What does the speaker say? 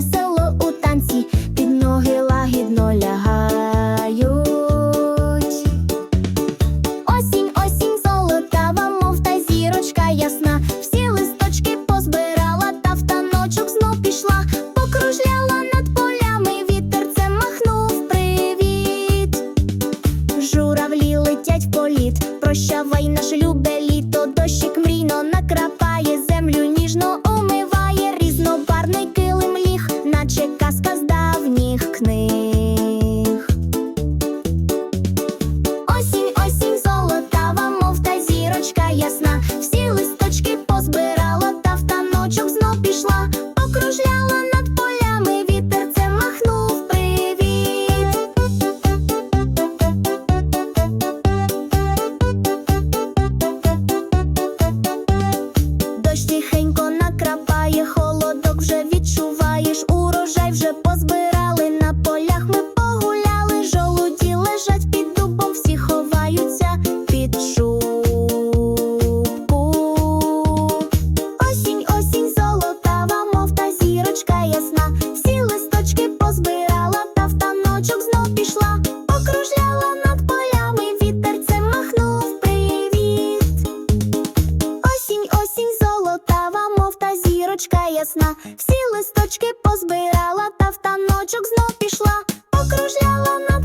весело у танці, під ноги лагідно лягають. Осінь, осінь, золотава, мов та зірочка ясна. Всі листочки позбирала, та в таночок знов пішла, покружляла над полями, вітерцем махнув привіт. Журавлі летять в політ, прощавай на. Віночок знов пішла, окружляла над полями, вітер це махнув привіт. Осінь, осінь, золотава, мов та зірочка ясна. Всі листочки позбирала, та в таночок знов пішла, окружляла над